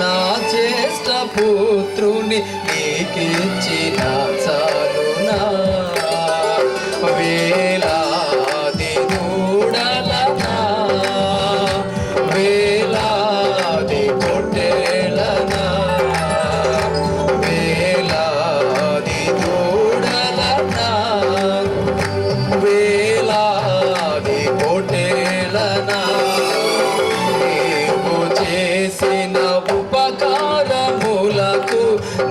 నా జ్యేష్ఠ పుత్రుని నీకిచ్చినా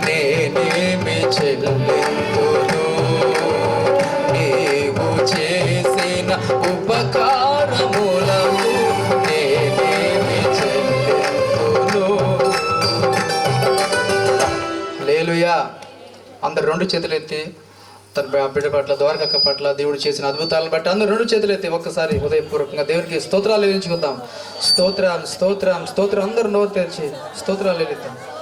నేనేమి చెల్లిందును నీవు చేసిన ఉపకారములకు నేనేమి లేలుయా అందరు రెండు చేతులు ఎత్తి తన బిడ్డ పట్ల ద్వారక పట్ల దేవుడు చేసిన అద్భుతాలను బట్టి అందరూ రెండు చేతులు ఎత్తి ఒక్కసారి హృదయపూర్వకంగా దేవునికి స్తోత్రాలు వేయించుకుందాం స్తోత్రం స్తోత్రం స్తోత్రం. అందరూ నోరు తెరిచి స్తోత్రాలు వెళిద్దాం